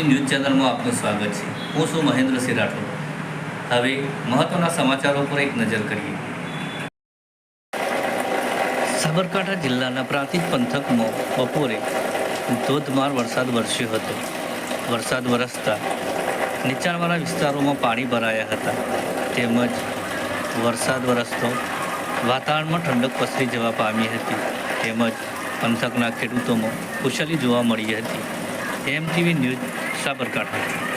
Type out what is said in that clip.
ચેનલમાં આપનું સ્વાગત છે. હું છું મહેન્દ્રસિંહ રાઠોડ. હવે મહત્વના સમાચારો પર એક નજર કરીએ. સાબરકાંઠા જિલ્લાના પ્રાંતિજ પંથકમાં બપોરે ધોધમાર વરસાદ વરસ્યો હતો. વરસાદ વરસતા નીચાણવાળા વિસ્તારોમાં પાણી ભરાયા હતા. તેમજ વરસાદ વરસતો વાતાવરણમાં ઠંડક પસરી જવા પામી હતી. તેમજ પંથકના ખેડૂતોમાં કુશલી જોવા મળી હતી. એમ ટીવી ન્યૂઝ સાબરકાંઠા